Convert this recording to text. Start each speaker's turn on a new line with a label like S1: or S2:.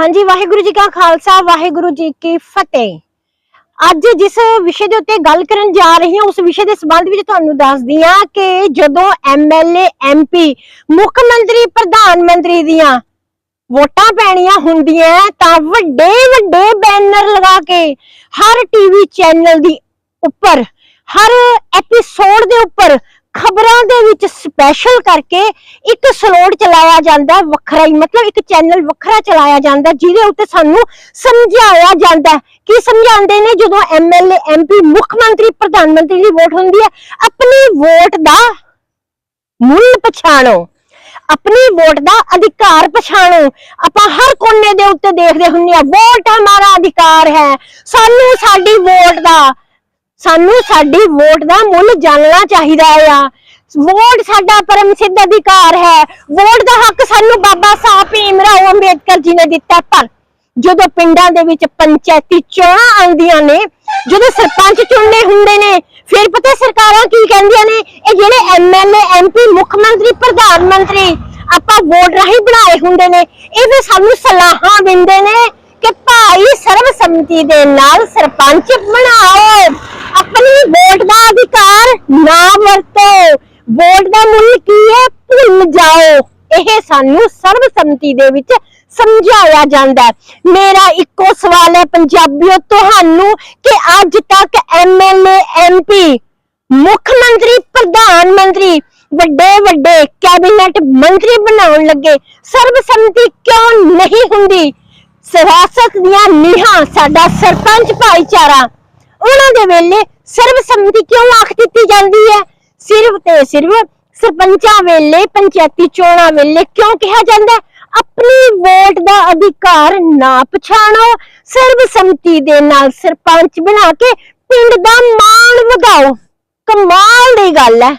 S1: ਹਾਂਜੀ, ਵਾਹਿਗੁਰੂ ਜੀ ਕਾ ਖਾਲਸਾ, ਵਾਹਿਗੁਰੂ ਜੀ ਕੀ ਫਤਿਹ। ਅੱਜ ਜਿਸ ਵਿਸ਼ੇ ਦੇ ਉੱਤੇ ਗੱਲ ਕਰਨ ਜਾ ਰਹੀ ਹਾਂ, ਉਸ ਵਿਸ਼ੇ ਦੇ ਸੰਬੰਧ ਵਿੱਚ ਤੁਹਾਨੂੰ ਦੱਸਦੀ ਹਾਂ ਕਿ ਜਦੋਂ ਐਮਐਲਏ ਐਮਪੀ ਮੁੱਖ ਮੰਤਰੀ, ਪ੍ਰਧਾਨ ਮੰਤਰੀ ਦੀਆਂ ਵੋਟਾਂ ਪੈਣੀਆਂ ਹੁੰਦੀਆਂ, ਤਾਂ ਵੱਡੇ ਵੱਡੇ ਬੈਨਰ ਲਗਾ ਕੇ ਹਰ ਟੀਵੀ ਚੈਨਲ ਦੀ ਉੱਪਰ, ਹਰ ਐਪੀਸੋਡ ਦੇ ਉੱਪਰ ਖਬਰਾਂ ਦੇ ਵਿੱਚ ਸਪੈਸ਼ਲ ਕਰਕੇ ਇੱਕ ਸਲੋਟ ਚਲਾਇਆ ਜਾਂਦਾ ਵੱਖਰਾ ਹੀ, ਮਤਲਬ ਇੱਕ ਚੈਨਲ ਵੱਖਰਾ ਚਲਾਇਆ ਜਾਂਦਾ ਜਿਹਦੇ ਉੱਤੇ ਸਾਨੂੰ ਸਮਝਾਇਆ ਜਾਂਦਾ ਕੀ ਸਮਝਾਉਂਦੇ ਨੇ? ਜਦੋਂ ਐਮਐਲਏ ਐਮਪੀ ਮੁੱਖ ਮੰਤਰੀ, ਪ੍ਰਧਾਨ ਮੰਤਰੀ ਦੀ ਵੋਟ ਹੁੰਦੀ ਹੈ, ਆਪਣੀ ਵੋਟ ਦਾ ਮੁੱਲ ਪਛਾਣੋ। ਆਪਣੀ ਵੋਟ ਦਾ ਅਧਿਕਾਰ ਪਛਾਣੋ। ਆਪਾਂ ਹਰ ਕੋਨੇ ਦੇ ਉੱਤੇ ਦੇਖਦੇ ਹੁੰਨੇ ਆ ਵੋਟ ਹਮਾਰਾ ਅਧਿਕਾਰ ਹੈ। ਸਾਨੂੰ ਸਾਡੀ ਵੋਟ ਦਾ ਸਾਨੂੰ ਸਾਡੀ ਵੋਟ ਦਾ ਮੁੱਲ ਜਾਣਨਾ ਚਾਹੀਦਾ ਆ। ਵੋਟ ਸਾਡਾ ਪਰਮ ਸਿੱਧ ਅਧਿਕਾਰ ਹੈ। ਵੋਟ ਦਾ ਹੱਕ ਸਾਨੂੰ ਬਾਬਾ ਸਾਹਿਬ ਭੀਮ ਰਾਓ ਅੰਬੇਦਕਰ ਜੀ ਨੇ ਦਿੱਤਾ ਪਰ ਜਦੋਂ ਪਿੰਡਾਂ ਦੇ ਵਿੱਚ ਪੰਚਾਇਤੀ ਚੋਣਾਂ ਆਉਂਦੀਆਂ ਨੇ, ਜਦੋਂ ਸਰਪੰਚ ਚੁਣਨੇ ਹੁੰਦੇ ਨੇ, ਫਿਰ ਪਤਾ ਸਰਕਾਰਾਂ ਕੀ ਕਹਿੰਦੀਆਂ ਨੇ? ਇਹ ਜਿਹੜੇ ਐਮਐਲਏ ਐਮਪੀ ਮੁੱਖ ਮੰਤਰੀ, ਪ੍ਰਧਾਨ ਮੰਤਰੀ ਆਪਾਂ ਵੋਟ ਰਾਹੀਂ ਬਣਾਏ ਹੁੰਦੇ ਨੇ, ਇਹ ਵੀ ਸਾਨੂੰ ਸਲਾਹਾਂ ਦਿੰਦੇ ਨੇ ਕਿ ਭਾਈ ਸਰਵਸੰਮਤੀ ਦੇ ਨਾਲ ਸਰਪੰਚ ਬਣਾਓ ਆਪਣੀ ਵੋਟ ਦਾ ਅਧਿਕਾਰ ਨਾ ਵਰਤੋ। ਵੋਟ ਦਾ ਮੁੱਲ ਕੀ ਹੈ? ਭੁੱਲ ਜਾਓ। ਇਹ ਸਾਨੂੰ ਸਰਵਸੰਮਤੀ ਦੇ ਵਿੱਚ ਸਮਝਾਇਆ ਜਾਂਦਾ ਹੈ। ਮੇਰਾ ਇੱਕੋ ਸਵਾਲ ਹੈ ਪੰਜਾਬੀਓ, ਤੁਹਾਨੂੰ ਕਿ ਅੱਜ ਤੱਕ ਐਮਐਲਏ ਐਮਪੀ ਮੁੱਖ ਮੰਤਰੀ, ਪ੍ਰਧਾਨ ਮੰਤਰੀ, ਵੱਡੇ ਵੱਡੇ ਕੈਬਨਿਟ ਮੰਤਰੀ ਬਣਾਉਣ ਲੱਗੇ, ਸਰਬਸੰਮਤੀ ਕਿਉਂ ਨਹੀਂ ਹੁੰਦੀ? ਸਿਆਸਤ ਦੀਆਂ ਨੀਹਾਂ, ਸਾਡਾ ਸਰਪੰਚ ਭਾਈਚਾਰਾ। ਉਹਨਾਂ ਦੇ ਵੇਲੇ ਸਰਬਸੰਮਤੀ ਕਿਉਂ ਆਖ ਦਿੱਤੀ ਜਾਂਦੀ ਹੈ? ਸਿਰਫ ਤੇ ਸਿਰਫ ਸਰਪੰਚਾਂ ਵੇਲੇ, ਪੰਚਾਇਤੀ ਚੋਣਾਂ ਵੇਲੇ ਕਿਉਂ ਕਿਹਾ ਜਾਂਦਾ ਹੈ? ਆਪਣੀ ਵੋਟ ਦਾ ਅਧਿਕਾਰ ਨਾ ਪਛਾਣੋ। ਸਰਬਸੰਮਤੀ ਦੇ ਨਾਲ ਸਰਪੰਚ ਬਣਾ ਕੇ ਪਿੰਡ ਦਾ ਮਾਣ ਵਧਾਓ। ਕਮਾਲ ਦੀ ਗੱਲ ਹੈ।